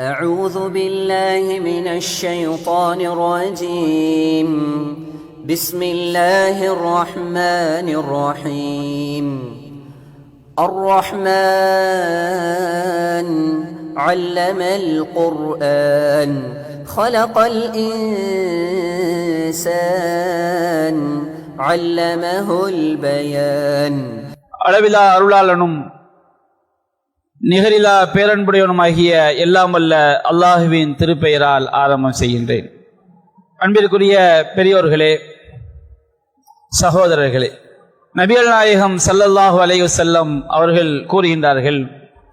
أعوذ بالله من الشيطان الرجيم بسم الله الرحمن الرحيم الرحمن علم القرآن خلق الإنسان علمه البيان அளவிலா அருளாளனும் நிகரிலா பேரன்புடையவனுமாகிய எல்லாம் வல்ல அல்லாஹுவின் திருப்பெயரால் ஆரம்பம் செய்கின்றேன். அன்பிற்குரிய பெரியோர்களே சகோதரர்களே நபியல் நாயகம் சல்லல்லாஹு அலைஹி செல்லம் அவர்கள் கூறுகின்றார்கள்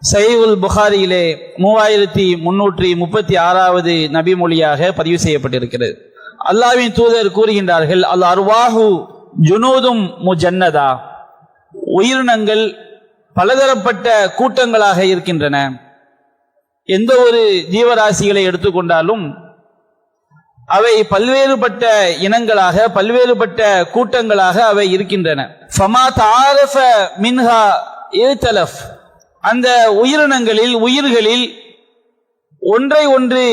சைவுல் புகாரியிலே மூவாயிரத்தி முன்னூற்றி முப்பத்தி ஆறாவது நபி மொழியாக பதிவு செய்யப்பட்டிருக்கிறது. அல்லாஹ்வின் தூதர் கூறுகின்றார்கள் அல் அர்வாஹு ஜுனூதும் முஜன்னதா? உயிரினங்கள் பலதரப்பட்ட கூட்டங்களாக இருக்கின்றன. எந்த ஒரு ஜீவராசிகளை எடுத்துக்கொண்டாலும் அவை பல்வேறுபட்ட இனங்களாக பல்வேறுபட்ட கூட்டங்களாக அவை இருக்கின்றன. ஃபமா தாரஃப மின்ஹா ஏத்தலஃப் அந்த உயிரினங்களில் உயிர்களில் ஒன்றை ஒன்று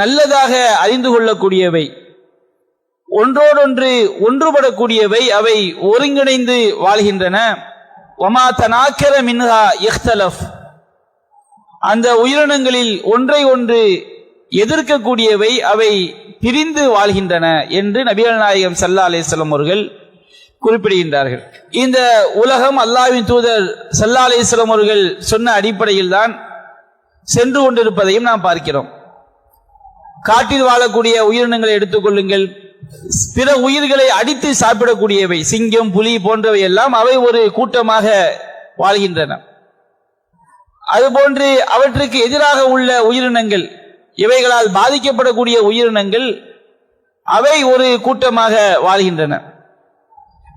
நல்லதாக அறிந்து கொள்ளக்கூடியவை ஒன்றோடொன்று ஒன்றுபடக்கூடியவை அவை ஒருங்கிணைந்து வாழ்கின்றன. ஒமா தனாக்கர மின்ஹா இஹ்தலஃப் அந்த உயிரினங்களில் ஒன்றை ஒன்று எதிர்க்கக்கூடியவை அவை பிரிந்து வாழ்கின்றன என்று நபிகள் நாயகம் சல்லா அலிஸ்லம் அவர்கள் குறிப்பிடுகின்றார்கள். இந்த உலகம் அல்லாவின் தூதர் சல்லா அலிஸ்லம் அவர்கள் சொன்ன அடிப்படையில் தான் சென்று கொண்டிருப்பதையும் நாம் பார்க்கிறோம். காட்டில் வாழக்கூடிய உயிரினங்களை எடுத்துக்கொள்ளுங்கள் பிற உயிர்களை அடித்து சாப்பிடக்கூடியவை சிங்கம் புலி போன்றவை எல்லாம் அவை ஒரு கூட்டமாக வாழ்கின்றன. அதுபோன்று அவற்றுக்கு எதிராக உள்ள உயிரினங்கள் இவைகளால் பாதிக்கப்படக்கூடிய உயிரினங்கள் அவை ஒரு கூட்டமாக வாழ்கின்றன.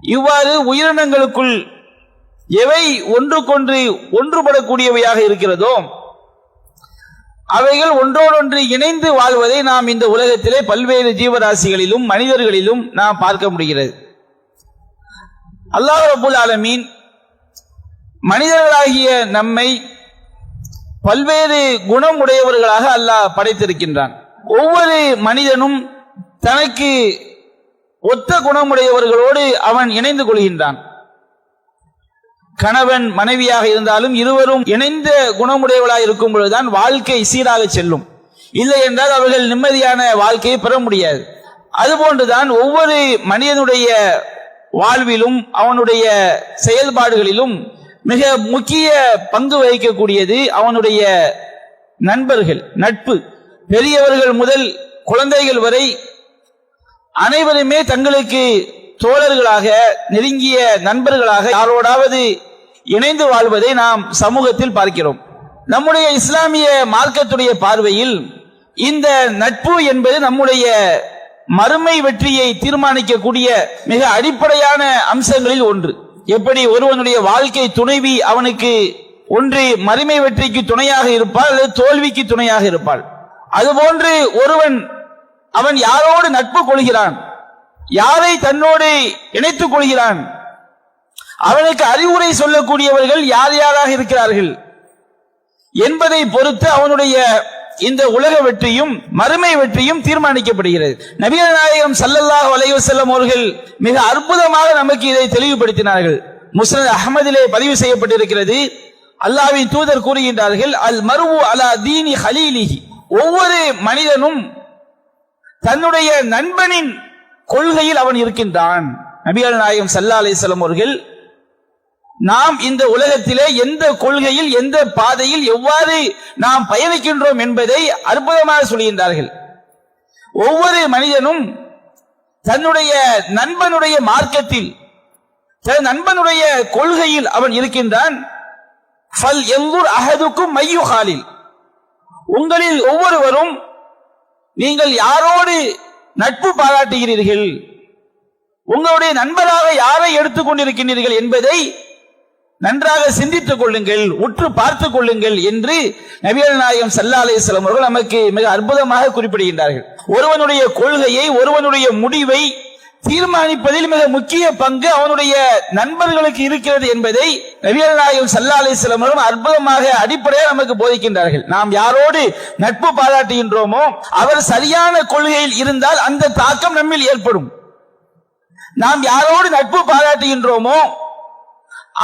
இவ்வாறு உயிரினங்களுக்குள் எவை ஒன்றுக்கொன்று ஒன்றுபடக்கூடியவையாக இருக்கிறதோ அவைகள் ஒன்றோடொன்று இணைந்து வாழ்வதை நாம் இந்த உலகத்திலே பல்வேறு ஜீவராசிகளிலும் மனிதர்களிலும் நாம் பார்க்க முடிகிறது. அல்லாஹ் ரபுல் ஆலமீன் மனிதர்களாகிய நம்மை பல்வேறு குணம் உடையவர்களாக அல்லாஹ் படைத்திருக்கின்றான். ஒவ்வொரு மனிதனும் தனக்கு ஒத்த குணமுடையவர்களோடு அவன் இணைந்து கொள்கின்றான். கணவன் மனைவியாக இருந்தாலும் இருவரும் இணைந்த குணமுடையவளாக இருக்கும் பொழுதுதான் வாழ்க்கை சீராக செல்லும். இல்லை என்றால் அவர்கள் நிம்மதியான வாழ்க்கையை பெற முடியாது. அதுபோன்றுதான் ஒவ்வொரு மனிதனுடைய வாழ்விலும் அவனுடைய செயல்பாடுகளிலும் மிக முக்கிய பங்கு வகிக்கக்கூடியது அவனுடைய நண்பர்கள் நட்பு. பெரியவர்கள் முதல் குழந்தைகள் வரை அனைவருமே தங்களுக்கு தோழர்களாக நெருங்கிய நண்பர்களாக யாரோடாவது இணைந்து வாழ்வதை நாம் சமூகத்தில் பார்க்கிறோம். நம்முடைய இஸ்லாமிய மார்க்கத்துடைய பார்வையில் இந்த நட்பு என்பது நம்முடைய மறுமை வெற்றியை தீர்மானிக்கக்கூடிய மிக அடிப்படையான அம்சங்களில் ஒன்று. எப்படி ஒருவனுடைய வாழ்க்கை துணைவி அவனுக்கு ஒன்று மறுமை வெற்றிக்கு துணையாக இருப்பாள் அல்லது தோல்விக்கு துணையாக இருப்பாள். அதுபோன்று ஒருவன் அவன் யாரோடு நட்பு கொள்கிறான்? யாரை தன்னோடு இணைத்துக் கொள்கிறான்? அவனுக்கு அறிவுரை சொல்லக்கூடியவர்கள் யார் யாராக இருக்கிறார்கள்? என்பதை பொறுத்து அவனுடைய இந்த உலக வெற்றியும் மறுமை வெற்றியும் தீர்மானிக்கப்படுகிறது. நபிகள் நாயகம் சல்லல்லாஹ் வலைவு செல்லும் அவர்கள் மிக அற்புதமாக நமக்கு இதை தெளிவுபடுத்தினார்கள். முஸ்லிம் அகமதிலே பதிவு செய்யப்பட்டிருக்கிறது. அல்லாவின் தூதர் கூறுகின்றார்கள் அல் மருவு அலா தீனி ஹலீலிஹி. ஒவ்வொரு மனிதனும் தன்னுடைய நண்பனின் கொள்கையில் அவன் இருக்கின்றான். நபிகள் நாயகம் சல்லா அலிஸ்லாம் அவர்கள் நாம் இந்த உலகத்திலே எந்த கொள்கையில் எந்த பாதையில் எவ்வாறு நாம் பயணிக்கின்றோம் என்பதை அற்புதமாக சொல்கின்றார்கள். ஒவ்வொரு மனிதனும் தன்னுடைய நண்பனுடைய மார்க்கத்தில் தன் நண்பனுடைய கொள்கையில் அவன் இருக்கின்றான். ஃபல் எல்லூர் அகதுக்கும் மையுகாலில் உங்களில் ஒவ்வொருவரும் நீங்கள் யாரோடு நட்பு பாராட்டுகிறீர்கள்? உங்களுடைய நண்பராக யாரை எடுத்துக்கொண்டிருக்கின்றீர்கள் என்பதை நன்றாக சிந்தித்துக் கொள்ளுங்கள் உற்று பார்த்துக் கொள்ளுங்கள் என்று நபியல் நாயகம் சல்லா அலிஸ்லாம் அவர்கள் நமக்கு மிக அற்புதமாக குறிப்பிடுகின்றார்கள். ஒருவனுடைய கொள்கையை ஒருவனுடைய முடிவை தீர்மானிப்பதில் மிக முக்கிய பங்கு அவனுடைய நண்பர்களுக்கு இருக்கிறது என்பதை நபிகள் நாயகம் சல்லா அலிஸ்லாம் அவர்கள் அற்புதமாக அடிப்படையாக நமக்கு போதிக்கின்றார்கள். நாம் யாரோடு நட்பு பாராட்டுகின்றோமோ அவர் சரியான கொள்கையில் இருந்தால் அந்த தாக்கம் நம்மில் ஏற்படும். நாம் யாரோடு நட்பு பாராட்டுகின்றோமோ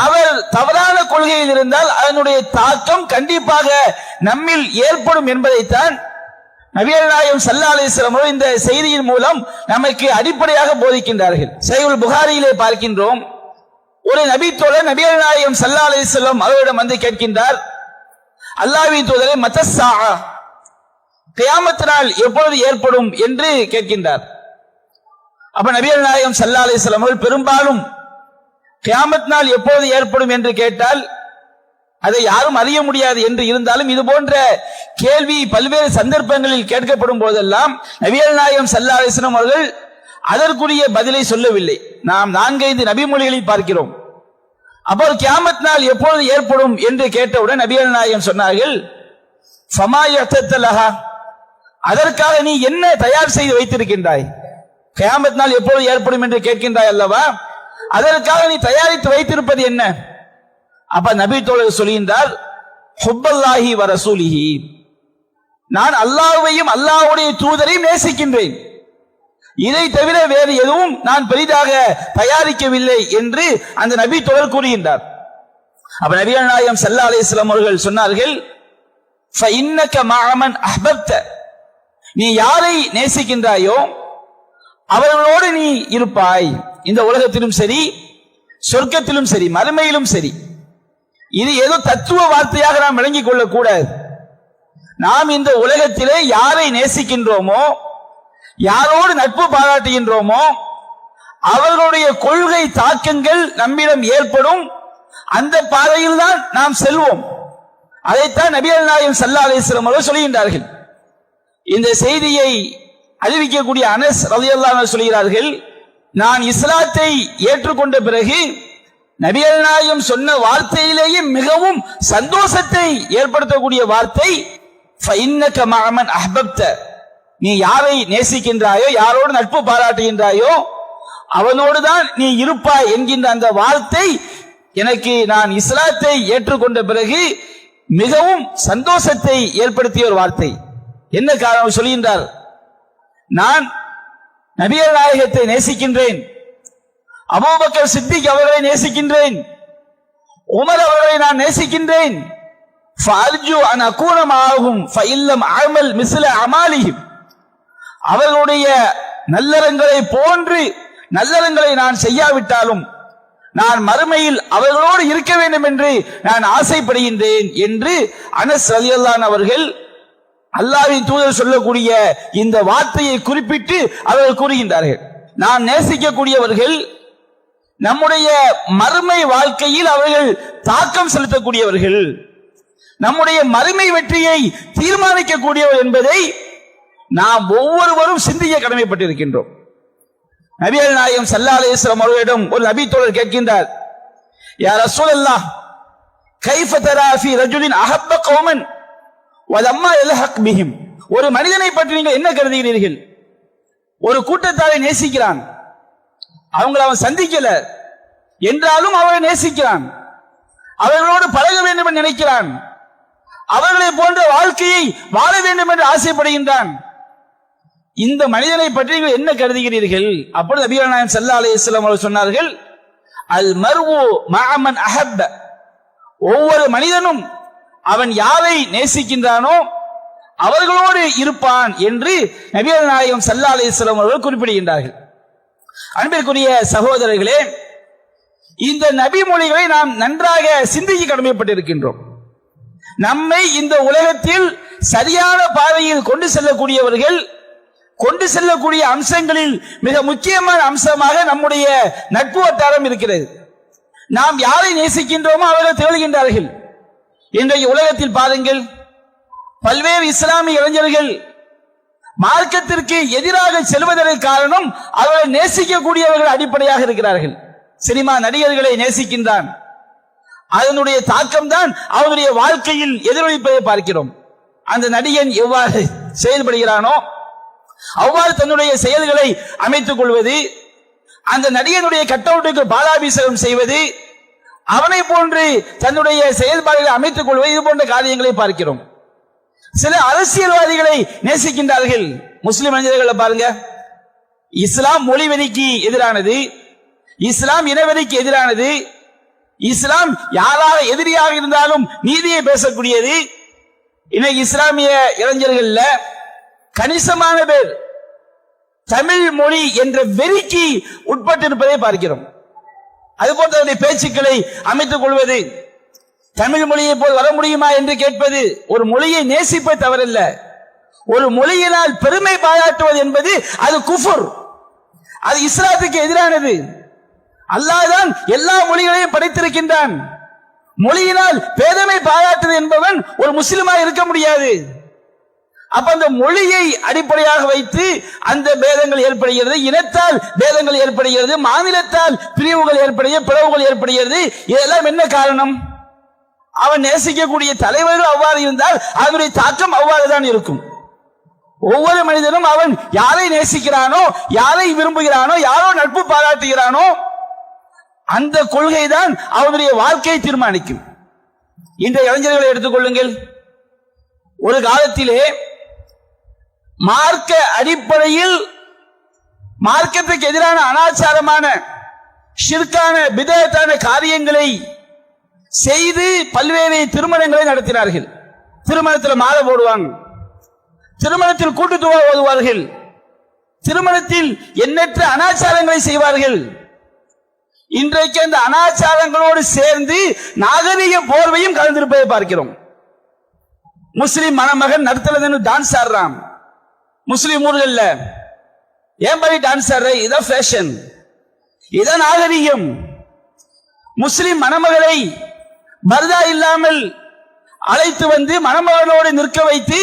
அவர் தவறான கொள்கையில் இருந்தால் அதனுடைய தாக்கம் கண்டிப்பாக நம்மில் ஏற்படும் என்பதைத்தான் நவியல் நாயம் சல்லா இந்த செய்தியின் மூலம் நமக்கு அடிப்படையாக போதிக்கின்றார்கள். சைவுல் புகாரியிலே பார்க்கின்றோம். ஒரு நபி தோழர் நபியல் நாயகம் சல்லா அலிஸ்லாம் அவரிடம் வந்து கேட்கின்றார். அல்லாவி தூதரை மத்தஸ்ஸா கியாமத்தினால் எப்பொழுது ஏற்படும்? என்று கேட்கின்றார். அப்ப நபியல் நாயகம் சல்லா அலிஸ்லாம் அவர்கள் பெரும்பாலும் கியாமத் நாள் எப்போது ஏற்படும் என்று கேட்டால் அதை யாரும் அறிய முடியாது என்று இருந்தாலும் இது போன்ற கேள்வி பல்வேறு சந்தர்ப்பங்களில் கேட்கப்படும் போதெல்லாம் நவியல் நாயகம் சல்லா அலிஸ்லாம் அவர்கள் அதற்குரிய பதிலை சொல்லவில்லை. நாம் நான்கைந்து நபிமொழிகளில் பார்க்கிறோம். அப்போது கியாமத் நாள் எப்போது ஏற்படும் என்று கேட்டவுடன் நபியல் நாயகம் சொன்னார்கள் அதற்காக நீ என்ன தயார் செய்து வைத்திருக்கின்றாய்? கியாமத் நாள் எப்போது ஏற்படும் என்று கேட்கின்றாய் அல்லவா? அதற்காக நீ தயாரித்து வைத்திருப்பது என்ன? அப்ப நபி தோழர் சொல்லியிருந்தார் ஹுப்பல்லாஹி வர ரசூலிஹி. நான் அல்லாஹையும் அல்லாஹுடைய தூதரையும் நேசிக்கின்றேன். இதை தவிர வேறு எதுவும் நான் பெரிதாக தயாரிக்கவில்லை என்று அந்த நபி தோழர் கூறுகின்றார். அப்ப நபி நாயம் சல்லா அலிஸ்லாம் அவர்கள் சொன்னார்கள் நீ யாரை நேசிக்கின்றாயோ அவர்களோடு நீ இருப்பாய். இந்த உலகத்திலும் சரி சொர்க்கத்திலும் சரி மறுமையிலும் சரி. இது ஏதோ தத்துவ வார்த்தையாக நாம் விளங்கிக் கொள்ளக்கூடாது. நாம் இந்த உலகத்திலே யாரை நேசிக்கின்றோமோ யாரோடு நட்பு பாராட்டுகின்றோமோ அவர்களுடைய கொள்கை தாக்கங்கள் நம்மிடம் ஏற்படும். அந்த பாதையில் தான் நாம் செல்வோம். அதைத்தான் நபிகள் நாயகம் சல்லா அலிஸ்லம் அவர்கள் சொல்கின்றார்கள். இந்த செய்தியை அறிவிக்கக்கூடிய அனஸ் ரவி சொல்கிறார்கள் நான் இஸ்லாத்தை ஏற்றுக்கொண்ட பிறகு நபிகள் நாயம் சொன்ன வார்த்தையிலேயே மிகவும் சந்தோஷத்தை ஏற்படுத்தக்கூடிய வார்த்தை மாமன் அஹ்பப்த. நீ யாரை நேசிக்கின்றாயோ யாரோடு நட்பு பாராட்டுகின்றாயோ அவனோடு தான் நீ இருப்பாய் என்கின்ற அந்த வார்த்தை எனக்கு நான் இஸ்லாத்தை ஏற்றுக்கொண்ட பிறகு மிகவும் சந்தோஷத்தை ஏற்படுத்திய ஒரு வார்த்தை. என்ன காரணம் சொல்கின்றார்? நான் நபியல் நாயகத்தை நேசிக்கின்றேன். அபூபக்கர் சித்திக் அவர்களை நேசிக்கின்றேன். உமர் அவர்களை நான் நேசிக்கின்றேன். அன் மிஸ்ல அவர்களுடைய நல்லறங்களை போன்று நல்லறங்களை நான் செய்யாவிட்டாலும் நான் மறுமையில் அவர்களோடு இருக்க வேண்டும் என்று நான் ஆசைப்படுகின்றேன் என்று அனஸ் அலியல்லான் அவர்கள் அல்லாவின் தூதர் சொல்லக்கூடிய இந்த வார்த்தையை குறிப்பிட்டு அவர்கள் கூறுகின்றார்கள். நான் நேசிக்கக்கூடியவர்கள் நம்முடைய மறுமை வாழ்க்கையில் அவர்கள் தாக்கம் செலுத்தக்கூடியவர்கள் நம்முடைய மறுமை வெற்றியை தீர்மானிக்கக்கூடியவர் என்பதை நாம் ஒவ்வொருவரும் சிந்திக்க கடமைப்பட்டிருக்கின்றோம். நபிகள் நாயகம் சல்லா அலிஸ்லாம் அவர்களிடம் ஒரு நபி தோழர் கேட்கின்றார் யார் அசூல் கைஃப தரா ரஜுலின் அகப்ப கௌமன்? ஒரு மனிதனை பற்றி நீங்கள் என்ன கருதுகிறீர்கள்? ஒரு கூட்டத்தாரை நேசிக்கிறான். அவங்களை அவன் சந்திக்கல. என்றாலும் அவனை நேசிக்கிறான். அவர்களோடு பழக வேண்டும் என்று நினைக்கிறான். அவர்களை போன்ற வாழ்க்கையை வாழ வேண்டும் என்று ஆசைப்படுகின்றான். இந்த மனிதனை பற்றி நீங்கள் என்ன கருதுகிறீர்கள்? அப்பொழுது நபிகள் நாயகம் அலி இஸ்லாம் அவர்கள் சொன்னார்கள் அல் மர்வு மகமன் அஹப்ப ஒவ்வொரு மனிதனும் அவன் யாரை நேசிக்கின்றானோ அவர்களோடு இருப்பான் என்று நபியல் நாயகம் சல்லா அலிஸ்லாம் அவர்கள் குறிப்பிடுகின்றார்கள். அன்பிற்குரிய சகோதரர்களே இந்த நபி மொழிகளை நாம் நன்றாக சிந்திக்க கடமைப்பட்டிருக்கின்றோம். நம்மை இந்த உலகத்தில் சரியான பாதையில் கொண்டு செல்லக்கூடியவர்கள் கொண்டு செல்லக்கூடிய அம்சங்களில் மிக முக்கியமான அம்சமாக நம்முடைய நட்பு வட்டாரம் இருக்கிறது. நாம் யாரை நேசிக்கின்றோமோ அவர்கள் திகழ்கின்றார்கள். இன்றைய உலகத்தில் பாருங்கள் பல்வேறு இஸ்லாமிய இளைஞர்கள் மார்க்கத்திற்கு எதிராக செல்வதற்கு காரணம் அவர்கள் நேசிக்கக்கூடியவர்கள் அடிப்படையாக இருக்கிறார்கள். சினிமா நடிகர்களை நேசிக்கின்றான். அதனுடைய தாக்கம் தான் அவனுடைய வாழ்க்கையில் எதிரொலிப்பதை பார்க்கிறோம். அந்த நடிகன் எவ்வாறு செயல்படுகிறானோ அவ்வாறு தன்னுடைய செயல்களை அமைத்துக் கொள்வது அந்த நடிகனுடைய கட்டவுட்டுக்கு பாலாபிஷேகம் செய்வது அவனை போன்று தன்னுடைய செயல்பாடுகளை அமைத்துக் கொள்வது இது போன்ற காரியங்களை பார்க்கிறோம். சில அரசியல்வாதிகளை நேசிக்கின்றார்கள். முஸ்லிம் மனிதர்களை பாருங்க. இஸ்லாம் மொழிவெறிக்கு எதிரானது. இஸ்லாம் இனவெறிக்கு எதிரானது. இஸ்லாம் யாராக எதிரியாக இருந்தாலும் நீதியை பேசக்கூடியது. இன்னைக்கு இஸ்லாமிய இளைஞர்கள்ல கணிசமான பேர் தமிழ் மொழி என்ற வெறிக்கு உட்பட்டிருப்பதை பார்க்கிறோம். அது போன்றவருடைய பேச்சுக்களை அமைத்துக் கொள்வது தமிழ் மொழியை போல் வர முடியுமா என்று கேட்பது ஒரு மொழியை நேசிப்பது தவறல்ல. ஒரு மொழியினால் பெருமை பாராட்டுவது என்பது அது குஃபுர். அது இஸ்லாத்துக்கு எதிரானது. அல்லாதான் எல்லா மொழிகளையும் படைத்திருக்கின்றான். மொழியினால் பேதமை பாராட்டுது என்பவன் ஒரு முஸ்லிமா இருக்க முடியாது. அப்ப அந்த மொழியை அடிப்படையாக வைத்து அந்த பேதங்கள் ஏற்படுகிறது. இனத்தால் பேதங்கள் ஏற்படுகிறது. மாநிலத்தால் பிரிவுகள் ஏற்படுகிறது. பிளவுகள் ஏற்படுகிறது. இதெல்லாம் என்ன காரணம்? அவன் நேசிக்கக்கூடிய தலைவர்கள் அவ்வாறு இருந்தால் அதனுடைய தாக்கம் அவ்வாறு தான் இருக்கும். ஒவ்வொரு மனிதனும் அவன் யாரை நேசிக்கிறானோ யாரை விரும்புகிறானோ யாரோ நட்பு பாராட்டுகிறானோ அந்த கொள்கை தான் அவனுடைய வாழ்க்கையை தீர்மானிக்கும். இந்த இளைஞர்களை எடுத்துக்கொள்ளுங்கள் ஒரு காலத்திலே மார்க்க அடிப்படையில் மார்க்கத்துக்கு எதிரான அனாச்சாரமான ஷிர்கான பிதத்தான காரியங்களை செய்து பல்வேறு திருமணங்களை நடத்தினார்கள். திருமணத்தில் மாலை போடுவாங்க. திருமணத்தில் கூட்டுத்துவா ஓதுவார்கள். திருமணத்தில் எண்ணற்ற அனாச்சாரங்களை செய்வார்கள். இன்றைக்கு அந்த அனாச்சாரங்களோடு சேர்ந்து நாகரிக போர்வையும் கலந்திருப்பதை பார்க்கிறோம். முஸ்லிம் மணமகன் நடத்துறதுன்னு டான்ஸ் ஆடுறான். முஸ்லீம் ஊர்கள்ல. ஏன் படி டான்ஸ் ஆடுற? இதான் ஃபேஷன் இதான் நாகரிகம். முஸ்லிம் மணமகளை பர்தா இல்லாமல் அழைத்து வந்து மணமகனோடு நிற்க வைத்து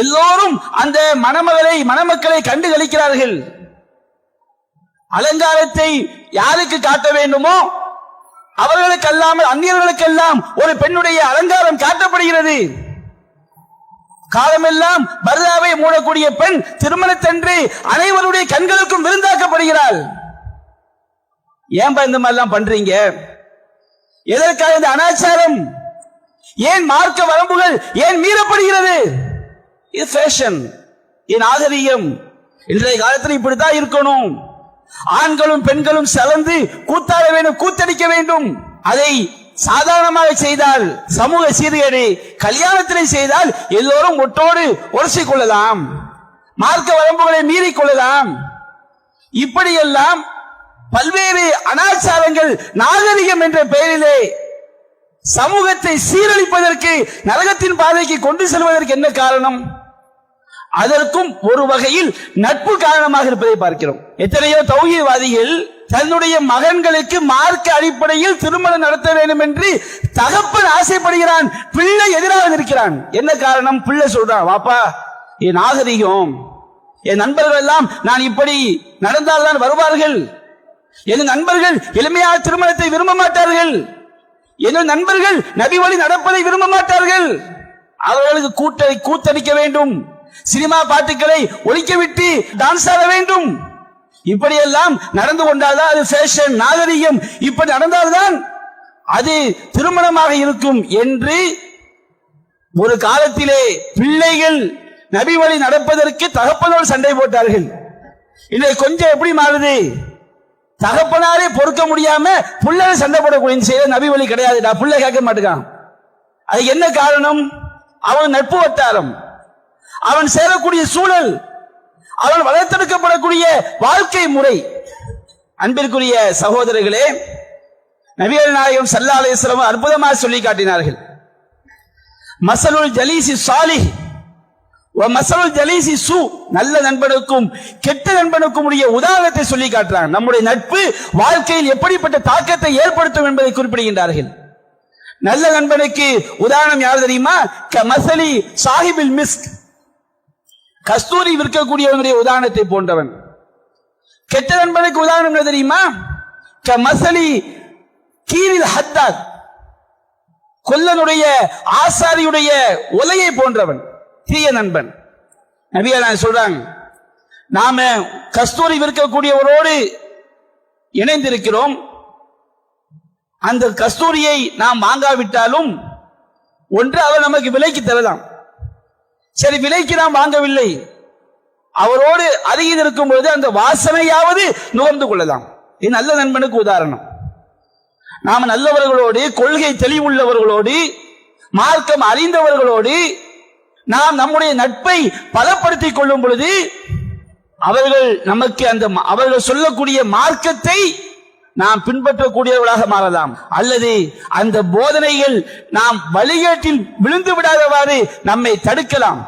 எல்லோரும் அந்த மணமகளை மணமக்களை கண்டு களிக்கிறார்கள். அலங்காரத்தை யாருக்கு காட்ட வேண்டுமோ அவர்களுக்கு அல்லாமல் அந்நியர்களுக்கெல்லாம் ஒரு பெண்ணுடைய அலங்காரம் காட்டப்படுகிறது. காலமெல்லாம் பர்தாவை மூடக்கூடிய பெண் திருமணத்தன்று அனைவருடைய கண்களுக்கும் விருந்தாக்கப்படுகிறாள். ஏன்பா இந்த மாதிரிலாம் பண்றீங்க? எதற்காக இந்த அனாச்சாரம்? ஏன் மார்க்க வரம்புகள் ஏன் மீறப்படுகிறது? இது ஃபேஷன் இது நாகரீகம். இன்றைய காலத்தில் இப்படித்தான் இருக்கணும். ஆண்களும் பெண்களும் சலந்து கூத்தாட வேண்டும் கூத்தடிக்க வேண்டும். அதை சாதாரணமாக செய்தால் சமூக சீர்கேடு கல்யாணத்திலே செய்தால் எல்லோரும் ஒட்டோடு உரசிக் கொள்ளலாம். மார்க்க வரம்புகளை மீறிக் கொள்ளலாம். இப்படியெல்லாம் பல்வேறு அனாச்சாரங்கள் நாகரிகம் என்ற பெயரிலே சமூகத்தை சீரழிப்பதற்கு நரகத்தின் பாதைக்கு கொண்டு செல்வதற்கு என்ன காரணம்? அதற்கும் ஒரு வகையில் நட்பு காரணமாக இருப்பதை பார்க்கிறோம். எத்தனையோ தௌகியவாதிகள் தன்னுடைய மகன்களுக்கு மார்க்க அடிப்படையில் திருமணம் நடத்த வேண்டும் என்று தகப்பன் ஆசைப்படுகிறான். பிள்ளை எதிராக இருக்கிறான் என்ன காரணம்? பிள்ளை சொல்றான் வாப்பா என் நாகரிகம் என் நண்பர்கள் எல்லாம் நான் இப்படி நடந்தால்தான் வருவார்கள். என் நண்பர்கள் எளிமையான திருமணத்தை விரும்ப மாட்டார்கள். என் நண்பர்கள் நபி வழி நடப்பதை விரும்ப மாட்டார்கள். அவர்களுக்கு கூட்டை கூத்தடிக்க வேண்டும். சினிமா பாட்டுகளை ஒழிக்க விட்டு டான்ஸ் ஆட வேண்டும். இப்படியெல்லாம் நடந்து கொண்டால்தான் அது ஃபேஷன் நாகரிகம். இப்படி நடந்தால்தான் அது திருமணமாக இருக்கும் என்று ஒரு காலத்திலே பிள்ளைகள் நபி வழி நடப்பதற்கு தகப்பனோடு சண்டை போட்டார்கள். இன்றைக்கு கொஞ்சம் எப்படி மாறுது? தகப்பனாரே பொறுக்க முடியாம புள்ளை சண்டை போடக்கூடிய செய்த நபி வழி கிடையாதுடா. புள்ளை கேட்க மாட்டேங்கான் அது என்ன காரணம்? அவன் நட்பு வட்டாரம். அவன் சேரக்கூடிய சூழல் அவன் வளர்த்தெடுக்கப்படக்கூடிய வாழ்க்கை முறை. அன்பிற்குரிய சகோதரர்களே நபிகள் நாயகம் சல்லா அலிஸ்லாம் அற்புதமாக சொல்லி காட்டினார்கள். மசலுல் ஜலீசி சாலி மசலுல் ஜலீசி சு. நல்ல நண்பனுக்கும் கெட்ட நண்பனுக்கும் உடைய உதாரணத்தை சொல்லி காட்டுறாங்க. நம்முடைய நட்பு வாழ்க்கையில் எப்படிப்பட்ட தாக்கத்தை ஏற்படுத்தும் என்பதை குறிப்பிடுகின்றார்கள். நல்ல நண்பனுக்கு உதாரணம் யார் தெரியுமா? க மசலி சாஹிபில் மிஸ்க். கஸ்தூரி விற்கக்கூடியவனுடைய உதாரணத்தை போன்றவன். கெட்ட நண்பனுக்கு உதாரணம் என்ன தெரியுமா? க மசலி கீரில் ஹத்தாத் கொல்லனுடைய ஆசாரியுடைய உலையை போன்றவன். தீய நண்பன். நபியா சொல்றாங்க நாம கஸ்தூரி விற்கக்கூடியவரோடு இணைந்திருக்கிறோம். அந்த கஸ்தூரியை நாம் வாங்காவிட்டாலும் ஒன்று அவர் நமக்கு விலைக்கு தரலாம். சரி விலைக்கு நாம் வாங்கவில்லை. அவரோடு அருகில் இருக்கும் பொழுது அந்த வாசனையாவது நுகர்ந்து கொள்ளலாம். இது நல்ல நண்பனுக்கு உதாரணம். நாம் நல்லவர்களோடு கொள்கை தெளிவுள்ளவர்களோடு மார்க்கம் அறிந்தவர்களோடு நாம் நம்முடைய நட்பை பலப்படுத்திக் கொள்ளும் பொழுது அவர்கள் நமக்கு அந்த அவர்கள் சொல்லக்கூடிய மார்க்கத்தை நாம் பின்பற்றக்கூடியவர்களாக மாறலாம். அல்லது அந்த போதனைகள் நாம் வழிகேட்டில் விழுந்து விடாதவாறு நம்மை தடுக்கலாம்.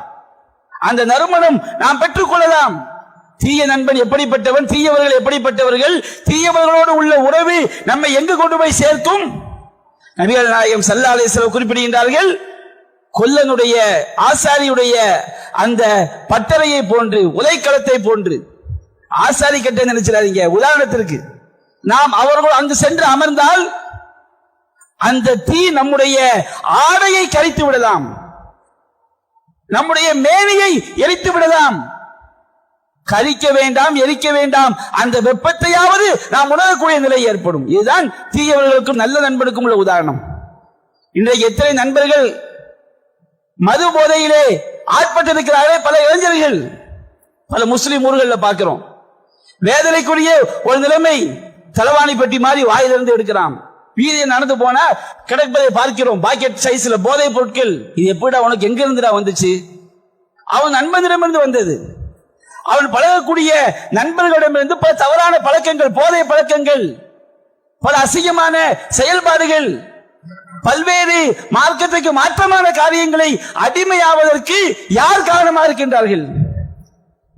அந்த நறுமணம் நாம் பெற்றுக்கொள்ளலாம். தீய நண்பன் எப்படிப்பட்டவன் தீயவர்கள் எப்படிப்பட்டவர்கள் தீயவர்களோடு உள்ள உறவு நம்மை எங்கு கொண்டு போய் சேர்க்கும்? நபிகள் நாயகம் சல்லா அலிஸ்லாம் குறிப்பிடுகின்றார்கள் கொல்லனுடைய ஆசாரியுடைய அந்த பட்டறையை போன்று உலைக்களத்தை போன்று. ஆசாரி கட்ட நினைச்சிடாதீங்க உதாரணத்திற்கு. நாம் அவர்கள் அங்கு சென்று அமர்ந்தால் அந்த தீ நம்முடைய ஆடையை கரித்து விடலாம். நம்முடைய மேனியை எரித்து விடலாம். கரிக்க வேண்டாம் எரிக்க வேண்டாம். அந்த வெப்பத்தையாவது நாம் உணரக்கூடிய நிலை ஏற்படும். இதுதான் தீயவர்களுக்கும் நல்ல நண்பனுக்கும் உள்ள உதாரணம். இன்றைக்கு எத்தனை நண்பர்கள் மது போதையிலே ஆட்பட்டிருக்கிறாரே பல இளைஞர்கள். பல முஸ்லிம் ஊர்களில் பார்க்கிறோம். வேதனைக்குரிய ஒரு நிலைமை தலவாணி பெட்டி மாதிரி வாயிலிருந்து எடுக்கிறான். வீதியை நடந்து போனா கிடைப்பதை பார்க்கிறோம். பாக்கெட் சைஸ்ல போதை பொருட்கள். இது எப்படிடா உனக்கு எங்க இருந்துடா வந்துச்சு? அவன் நண்பனிடமிருந்து வந்தது. அவன் பழகக்கூடிய நண்பர்களிடமிருந்து பல தவறான பழக்கங்கள் போதை பழக்கங்கள் பல அசிங்கமான செயல்பாடுகள் பல்வேறு மார்க்கத்துக்கு மாற்றமான காரியங்களை அடிமையாவதற்கு யார் காரணமாக இருக்கின்றார்கள்?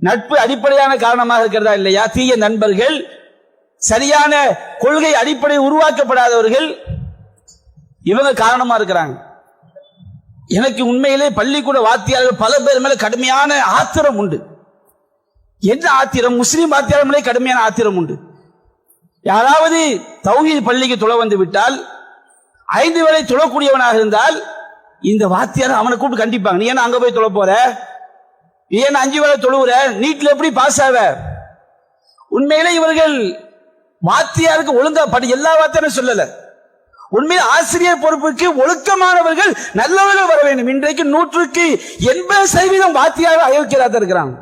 நட்பு அடிப்படையான காரணமாக இருக்கிறதா இல்லையா? தீய நண்பர்கள் சரியான கொள்கை அடிப்படை உருவாக்கப்படாதவர்கள் இவங்க காரணமா இருக்கிறாங்க. எனக்கு உண்மையிலே பள்ளிக்கூட வாத்தியார்கள் பல பேர் மேல கடுமையான ஆத்திரம் உண்டு. என்ன ஆத்திரம்? முஸ்லீம் வாத்தியார் மேலே கடுமையான ஆத்திரம் உண்டு. யாராவது தௌஹீத் பள்ளிக்கு துள வந்து விட்டால் ஐந்து வரை தொழக்கூடியவனாக இருந்தால் இந்த வாத்தியார் அவனை கூப்பிட்டு கண்டிப்பாங்க. நீ என்ன அங்க போய் தொழ போற? நீ அஞ்சு வேலை தொழுவுற? நீட்ல எப்படி பாஸ் ஆவ? உண்மையிலே இவர்கள் வாத்தியாருக்கு ஒழுங்கா படி எல்லா வார்த்தையும் சொல்லல. உண்மையில் ஆசிரியர் பொறுப்புக்கு ஒழுக்கமானவர்கள் நல்லவர்கள் வர வேண்டும். இன்றைக்கு நூற்றுக்கு எண்பது சதவீதம் வாத்தியாக அயோக்கியராக இருக்கிறாங்க.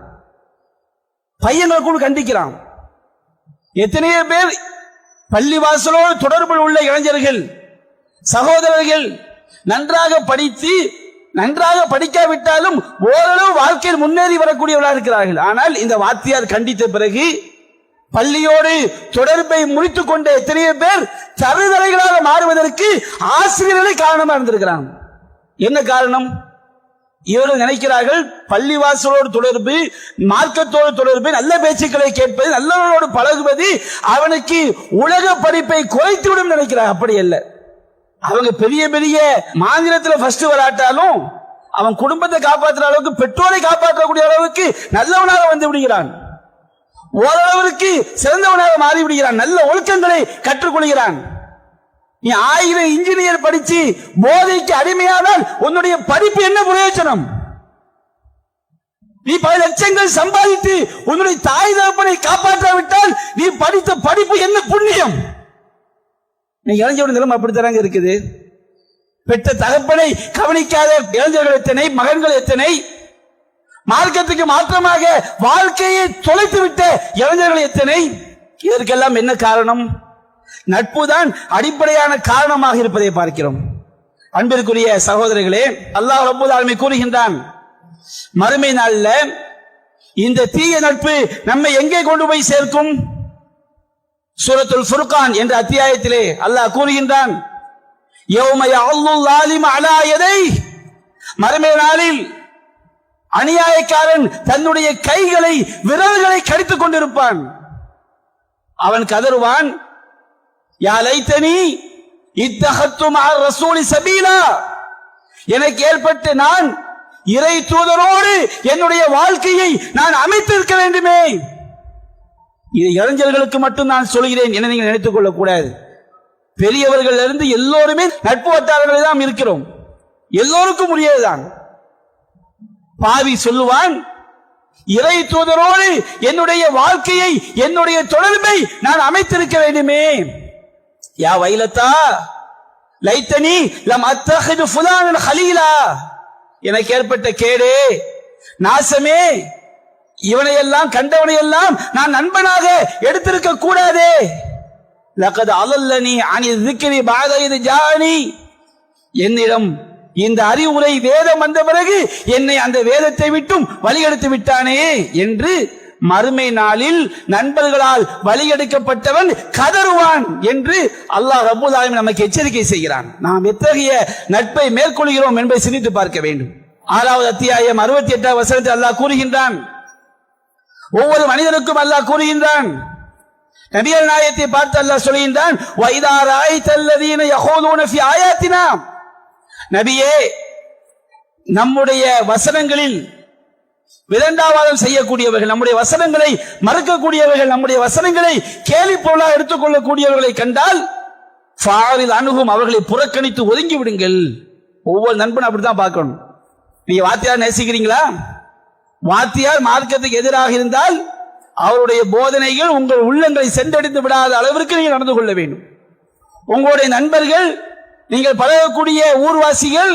பையன்கள் கூட கண்டிக்கிறான். எத்தனையோ பேர் பள்ளிவாசலோடு தொடர்பில் உள்ள இளைஞர்கள் சகோதரர்கள் நன்றாக படித்து நன்றாக படிக்காவிட்டாலும் ஓரளவு வாழ்க்கையில் முன்னேறி வரக்கூடியவர்களாக இருக்கிறார்கள். ஆனால் இந்த வாத்தியார் கண்டித்த பிறகு பள்ளியோடு தொடர்பை முடித்துக் கொண்ட எத்தனையோ பேர் தருதலைகளாக மாறுவதற்கு ஆசிரியர்களே காரணமா இருந்திருக்கிறாங்க என்ன காரணம்? இவர்கள் நினைக்கிறார்கள் பள்ளிவாசலோடு தொடர்பு மார்க்கத்தோடு தொடர்பு நல்ல பேச்சுக்களை கேட்பது நல்லவர்களோடு பழகுவது அவனுக்கு உலக படிப்பை குறைத்துவிடும் நினைக்கிறார். அப்படி அல்ல. அவங்க பெரிய பெரிய மாநிலத்தில் ஃபர்ஸ்ட் வராட்டாலும் அவன் குடும்பத்தை காப்பாற்றுற அளவுக்கு பெற்றோரை காப்பாற்றக்கூடிய அளவுக்கு நல்லவனாக வந்து விடுகிறான். ஓரளவிற்கு சிறந்தவனாக மாறிவிடுகிறான். நல்ல ஒழுக்கங்களை கற்றுக்கொள்கிறான். நீ ஆயிரம் இன்ஜினியர் படிச்சு போதைக்கு அடிமையானால் உன்னுடைய படிப்பு என்ன பிரயோஜனம்? நீ பல லட்சங்கள் சம்பாதித்து உன்னுடைய தாய் தகப்பனை காப்பாற்றாவிட்டால் நீ படித்த படிப்பு என்ன புண்ணியம்? நீ இளைஞரோட நிலைமை அப்படித்தானங்க இருக்குது? பெற்ற தகப்பனை கவனிக்காத இளைஞர்கள் எத்தனை? மகன்கள் எத்தனை? மார்க்கத்துக்கு மாற்றமாக வாழ்க்கையை தொலைத்து விட்ட இளைஞர்கள் எத்தனை? இதற்கெல்லாம் என்ன காரணம்? நட்புதான் அடிப்படையான காரணமாக இருப்பதை பார்க்கிறோம். அன்பிற்குரிய சகோதரர்களே அல்லாஹ் ரபுல் ஆலமீன் கூறுகின்றான் மறுமை நாளில் இந்த தீய நட்பு நம்மை எங்கே கொண்டு போய் சேர்க்கும்? சூரத்துல் ஃபுர்கான் என்ற அத்தியாயத்திலே அல்லாஹ் கூறுகின்றான் யௌம யஅல்லுல் லாலிம அலா எதை மறுமை நாளில் அநியாயக்காரன் தன்னுடைய கைகளை விரல்களை கடித்துக் கொண்டிருப்பான். அவன் கதறுவான் யாலைத்தனி ரசூலி சபீலா. எனக்கு ஏற்பட்டு நான் இறை தூதரோடு என்னுடைய வாழ்க்கையை நான் அமைத்திருக்க வேண்டுமே. இது இளைஞர்களுக்கு மட்டும் நான் சொல்கிறேன் என நீங்கள் நினைத்துக் கொள்ளக் கூடாது பெரியவர்கள் இருந்து எல்லோருமே நட்பு வட்டாரங்களில் தான் இருக்கிறோம். எல்லோருக்கும் உரியதுதான். பாவி சொல்லுவான்? இறை தூதரோடு என்னுடைய வாழ்க்கையை என்னுடைய தொடர்பை நான் அமைத்திருக்க வேண்டுமே. யா வைலத்தா லைத்தனி லம் அத்தஹது ஃபுலானன் ஹலீலா. எனக்கு ஏற்பட்ட கேடே நாசமே. இவனையெல்லாம் கண்டவனையெல்லாம் நான் நண்பனாக எடுத்திருக்க கூடாதே. லகது அலல்லனி அணி திக்கிரி பாக இது ஜானி. என்னிடம் இந்த அறிவுரை வேதம் வந்த பிறகு என்னை அந்த வேதத்தை விட்டும் வழிகெடுத்து விட்டானே என்று மறுமை நாளில் நண்பர்களால் வழியெடுக்கப்பட்டவன் கதறுவான் என்று அல்லாஹ் ரபுல் நமக்கு எச்சரிக்கை செய்கிறான். நாம் எத்தகைய நட்பை மேற்கொள்கிறோம் என்பதை சிந்தித்து பார்க்க வேண்டும். ஆறாவது அத்தியாயம் அறுபத்தி எட்டாம் வசனத்தில் அல்லாஹ் கூறுகின்றான். ஒவ்வொரு மனிதனுக்கும் அல்லாஹ் கூறுகின்றான். நபியல் நாயத்தை பார்த்து அல்லாஹ் சொல்கின்றான் வைதாராய் தல்லதீன யஹூதுன ஃபி ஆயாத்தினா நபியே நம்முடைய வசனங்களில் விதண்டாவாதம் செய்யக்கூடியவர்கள் நம்முடைய வசனங்களை மறுக்கக்கூடியவர்கள் நம்முடைய வசனங்களை கேலி பொருளா எடுத்துக்கொள்ளக்கூடியவர்களை கண்டால் ஃபாரில் அணுகும் அவர்களை புறக்கணித்து ஒதுங்கி விடுங்கள். ஒவ்வொரு நண்பன் அப்படித்தான் பார்க்கணும். நீங்க வாத்தியார் நேசிக்கிறீங்களா? வாத்தியார் மார்க்கத்துக்கு எதிராக இருந்தால் அவருடைய போதனைகள் உங்கள் உள்ளங்களை சென்றடைந்து விடாத அளவிற்கு நீங்கள் நடந்து கொள்ள வேண்டும். உங்களுடைய நண்பர்கள் நீங்கள் பழகக்கூடிய ஊர்வாசிகள்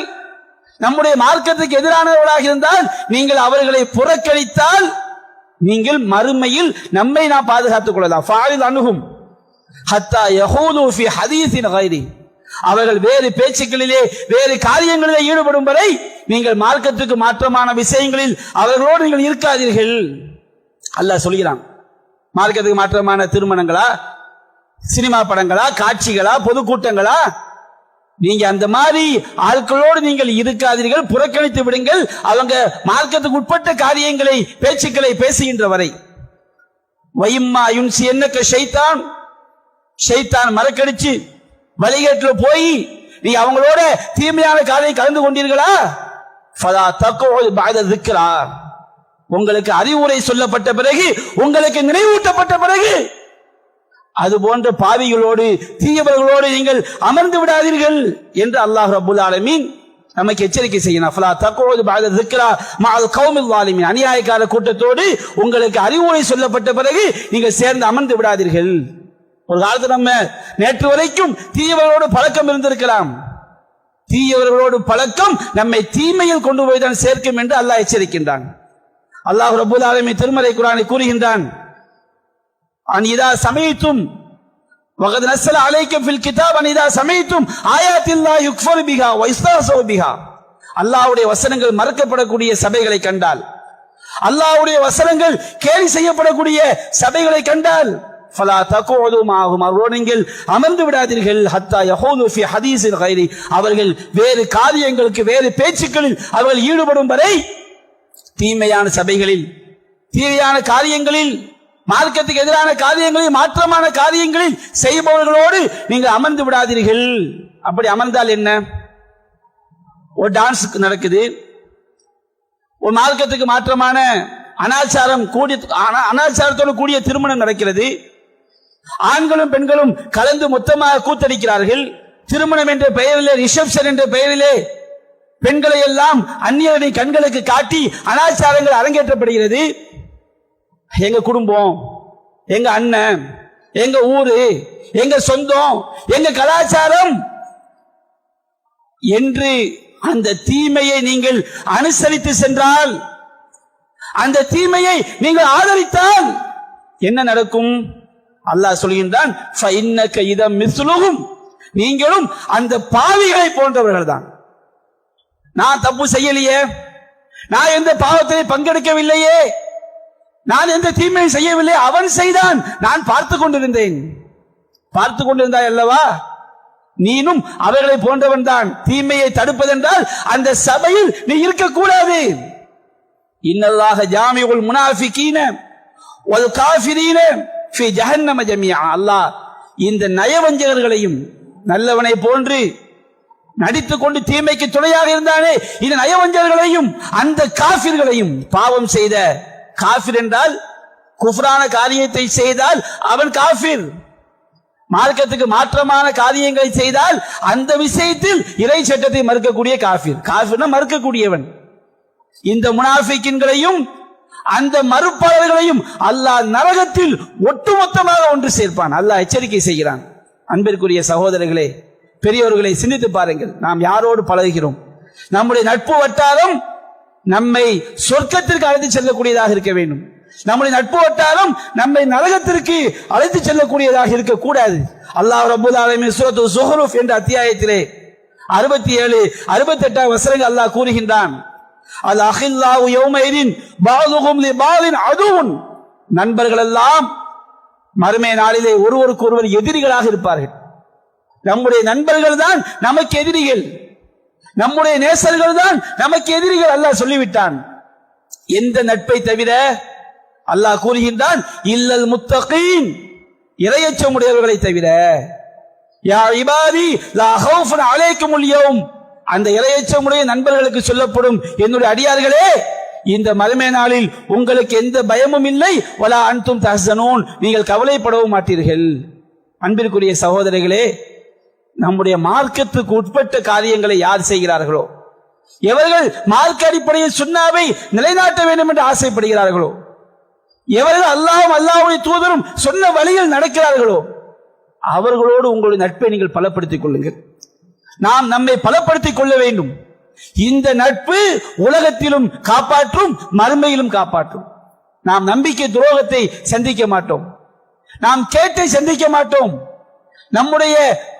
நம்முடைய மார்க்கத்துக்கு எதிரானவர்களாக இருந்தால் நீங்கள் அவர்களை புறக்கணித்தால் நீங்கள் மறுமையில் நம்மை நாம் பாதுகாத்துக் கொள்ளலாம். ஃபாரில் அணுகும் ஹத்தா யஹூது ஃபி ஹதீஸின் கைரி. அவர்கள் வேறு பேச்சுக்களிலே வேறு காரியங்களிலே ஈடுபடும் வரை நீங்கள் மார்க்கத்துக்கு மாற்றமான விஷயங்களில் அவர்களோடு நீங்கள் இருக்காதீர்கள். அல்லாஹ் சொல்கிறான். மார்க்கத்துக்கு மாற்றமான திருமணங்களா சினிமா படங்களா காட்சிகளா பொதுக்கூட்டங்களா நீங்க அந்த மாதிரி ஆட்களோடு நீங்கள் இருக்காதீர்கள். புறக்கணித்து விடுங்கள். அவங்க மார்க்கத்துக்கு உட்பட்ட காரியங்களை பேச்சுக்களை பேசுகின்ற வரை வைம்மா யுன்சி என்னக்க ஷைத்தான்? ஷைத்தான் மறக்கடிச்சு. வழிகேட்டுல போய் நீ அவங்களோட தீமையான காரியம் கலந்து கொண்டீர்களா? ஃபதா தக்குவது பாத இருக்கிறா உங்களுக்கு அறிவுரை சொல்லப்பட்ட பிறகு உங்களுக்கு நினைவூட்டப்பட்ட பிறகு அது போன்ற பாவிகளோடு தீயவர்களோடு நீங்கள் அமர்ந்து விடாதீர்கள் என்று அல்லாஹ் ரபுல் ஆலமீன் நமக்கு எச்சரிக்கை செய்யணும் ஃபலா தக்குவது பாத திக்ரா மால் கௌமில் வாலிமின். அநியாயக்கார கூட்டத்தோடு உங்களுக்கு அறிவுரை சொல்லப்பட்ட பிறகு நீங்கள் சேர்ந்து அமர்ந்து விடாதீர்கள். ஒரு காலத்தில் நம்ம நேற்று வரைக்கும் தீயவர்களோடு பழக்கம் இருந்திருக்கலாம். தீயவர்களோடு பழக்கம் நம்மை தீமையில் கொண்டு போய் தான் சேர்க்கும் என்று அல்லாஹ் எச்சரிக்கின்றான். அல்லாஹ் ரபுல் ஆலமி திருமறை குரானை கூறுகின்றான் அன் இதா சமயத்தும் وقد نزل عليك في الكتاب ان اذا سمعتم آيات الله يكفر بها ويستهزأ بها அல்லாஹ்வுடைய வசனங்கள் மறக்கப்படக்கூடிய சபைகளை கண்டால் அல்லாஹ்வுடைய வசனங்கள் கேலி செய்யப்படக்கூடிய சபைகளை கண்டால் ஃபலா தகுது மாகும் அவரோடு நீங்கள் அமர்ந்து விடாதீர்கள் ஹத்தா யஹூது ஃபி ஹதீஸில் கைரி அவர்கள் வேறு காரியங்களுக்கு வேறு பேச்சுக்களில் அவர்கள் ஈடுபடும் வரை தீமையான சபைகளில் தீமையான காரியங்களில் மார்க்கத்துக்கு எதிரான காரியங்களில் மாற்றமான காரியங்களில் செய்பவர்களோடு நீங்கள் அமர்ந்து விடாதீர்கள். அப்படி அமர்ந்தால் என்ன? ஒரு டான்ஸ் நடக்குது. ஒரு மார்க்கத்துக்கு மாற்றமான அனாச்சாரம் கூடிய அனா- அனாச்சாரத்தோடு கூடிய திருமணம் நடக்கிறது. ஆண்களும் பெண்களும் கலந்து மொத்தமாக கூத்தடிக்கிறார்கள். திருமணம் என்ற பெயரிலே ரிசப்ஷன் என்ற பெயரிலே பெண்களை எல்லாம் அந்நியரின் கண்களுக்கு காட்டி அனாச்சாரங்கள் அரங்கேற்றப்படுகிறது. எங்க குடும்பம் எங்க அண்ணன் எங்க ஊரு எங்க சொந்தம் எங்க கலாச்சாரம். என்று அந்த தீமையை நீங்கள் அனுசரித்து சென்றால் அந்த தீமையை நீங்கள் ஆதரித்தால் என்ன நடக்கும்? அல்லாஹ் சொல்கின்றான் இதம் மிஸ்லுஹும்." நீங்களும் அந்த பாவிகளை போன்றவர்கள் தான். நான் தப்பு செய்யலையே? நான் எந்த பாவத்திலே பங்கெடுக்கவில்லையே? நான் எந்த தீமையை செய்யவில்லை அவன் செய்தான். நான் பார்த்து கொண்டிருந்தேன். பார்த்து கொண்டிருந்தாய் அல்லவா? நீனும் அவர்களை போன்றவன் தான். தீமையை தடுப்பதென்றால் அந்த சபையில் நீ இருக்கக்கூடாது. இன்னல்லாக ஜாமிஉல் முனாஃபிகீன ஒரு காஃபிரீன ஃபி ஜஹன்னம ஜமியா அல்லாஹ் இந்த நயவஞ்சகர்களையும் நல்லவனை போன்று நடித்துக் கொண்டு தீமைக்கு துணையாக இருந்தானே இந்த நயவஞ்சகர்களையும் அந்த காஃபிர்களையும் பாவம் செய்த காஃபிர் என்றால் குஃப்ரான காரியத்தை செய்தால் அவன் காஃபிர். மார்க்கத்துக்கு மாற்றமான காரியங்களை செய்தால் அந்த விஷயத்தில் இறை சட்டத்தை மறுக்கக்கூடிய காஃபிர். காஃபிர்னா மறுக்கக்கூடியவன். இந்த முனாஃபிக்கின்களையும் அந்த மறுப்பாளர்களையும் அல்லாஹ் நரகத்தில் ஒட்டுமொத்தமாக ஒன்று சேர்ப்பான். அல்லாஹ் எச்சரிக்கை செய்கிறான். அன்பிற்குரிய சகோதரர்களே பெரியவர்களை சிந்தித்து பாருங்கள். நாம் யாரோடு பழகுகிறோம்? நம்முடைய நட்பு வட்டாரம் நம்மை சொர்க்கத்திற்கு அழைத்து செல்லக்கூடியதாக இருக்க வேண்டும். நம்முடைய நட்பு வட்டாரம் நம்மை நரகத்திற்கு அழைத்து செல்லக்கூடியதாக இருக்கக்கூடாது. அல்லாஹ் ரபுல் ஆலமின் சூரத்து சுஹருஃப் என்ற அத்தியாயத்திலே அறுபத்தி ஏழு அறுபத்தி எட்டாம் வசனங்கள் அல்லாஹ் கூறுகின்றான். அது அஹில்லாஹு யௌமைதின் பாதுகும் அதுவும் நண்பர்கள் எல்லாம் மறுமை நாளிலே ஒருவருக்கு ஒருவர் எதிரிகளாக இருப்பார்கள். நம்முடைய நண்பர்கள் தான் நமக்கு எதிரிகள். நம்முடைய நேசர்கள் தான் நமக்கு எதிரிகள் அல்லாஹ் சொல்லிவிட்டான். எந்த நட்பை தவிர அல்லாஹ் கூறுகின்றான் இல்லல் முத்தகீன். இரையச்சமுடையவர்களை தவிர யா இபாதி லா ஹவுஃபுன் அலைக்குமுல் யௌம். அந்த இரையச்சமுடைய நண்பர்களுக்கு சொல்லப்படும் என்னுடைய அடியார்களே இந்த மறுமை நாளில் உங்களுக்கு எந்த பயமும் இல்லை வலா அன்தும் தஹ்சனூன். நீங்கள் கவலைப்படவும் மாட்டீர்கள். அன்பிற்குரிய சகோதரிகளே நம்முடைய மார்க்கத்துக்கு உட்பட்ட காரியங்களை யார் செய்கிறார்களோ? எவர்கள் மார்க்க அடிப்படையில் சுண்ணாவை நிலைநாட்ட வேண்டும் என்று ஆசைப்படுகிறார்களோ? எவர்கள் அல்லாவும் அல்லாவுடைய தூதரும் சொன்ன வழியில் நடக்கிறார்களோ? அவர்களோடு உங்களுடைய நட்பை நீங்கள் பலப்படுத்திக் கொள்ளுங்கள். நாம் நம்மை பலப்படுத்திக் கொள்ள வேண்டும். இந்த நட்பு உலகத்திலும் காப்பாற்றும் மறுமையிலும் காப்பாற்றும். நாம் நம்பிக்கை துரோகத்தை சந்திக்க மாட்டோம். நாம் கேட்டை சந்திக்க மாட்டோம். நம்முடைய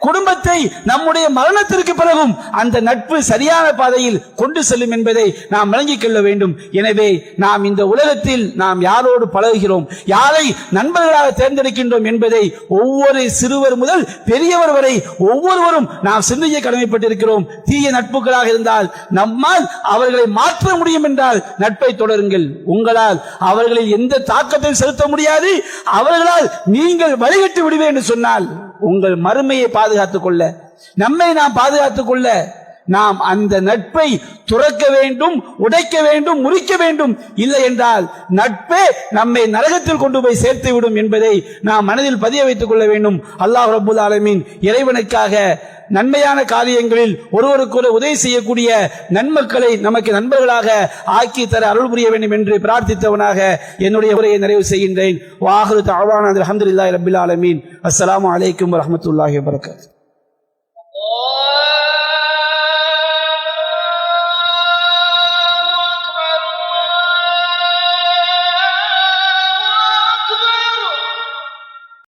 குடும்பத்தை நம்முடைய மரணத்திற்கு பிறகும் அந்த நட்பு சரியான பாதையில் கொண்டு செல்லும் என்பதை நாம் விளங்கிக் கொள்ள வேண்டும். எனவே நாம் இந்த உலகத்தில் நாம் யாரோடு பழகுகிறோம்? யாரை நண்பர்களாக தேர்ந்தெடுக்கின்றோம் என்பதை ஒவ்வொரு சிறுவர் முதல் பெரியவர் வரை ஒவ்வொருவரும் நாம் சிந்திக்க கடமைப்பட்டிருக்கிறோம். தீய நட்புகளாக இருந்தால் நம்மால் அவர்களை மாற்ற முடியும் என்றால் நட்பை தொடருங்கள். உங்களால் அவர்களில் எந்த தாக்கத்தையும் செலுத்த முடியாது. அவர்களால் நீங்கள் வழிகட்டு விடுவேன் என்று சொன்னால் உங்கள் மறுமையை பாதுகாத்துக் கொள்ள. நம்மை நாம் பாதுகாத்துக் கொள்ள. நாம் அந்த நட்பை துறக்க வேண்டும் உடைக்க வேண்டும் முறிக்க வேண்டும். இல்லை என்றால் நட்பே நம்மை நரகத்தில் கொண்டு போய் சேர்த்து விடும் என்பதை நாம் மனதில் பதிய வைத்துக் கொள்ள வேண்டும். அல்லாஹ் ரபுல் ஆலமீன் இறைவனுக்காக நன்மையான காரியங்களில் ஒருவருக்கு உதவி செய்யக்கூடிய நன்மக்களை நமக்கு நண்பர்களாக ஆக்கி தர அருள் புரிய வேண்டும் என்று பிரார்த்தித்தவனாக என்னுடைய உரையை நிறைவு செய்கின்றேன். வாஹரு தாவான அலமதுல்லாஹி ரபில் ஆலமீன். அஸ்லாம் வலைக்கம் வரமத்துல்லாஹி வரகாத்து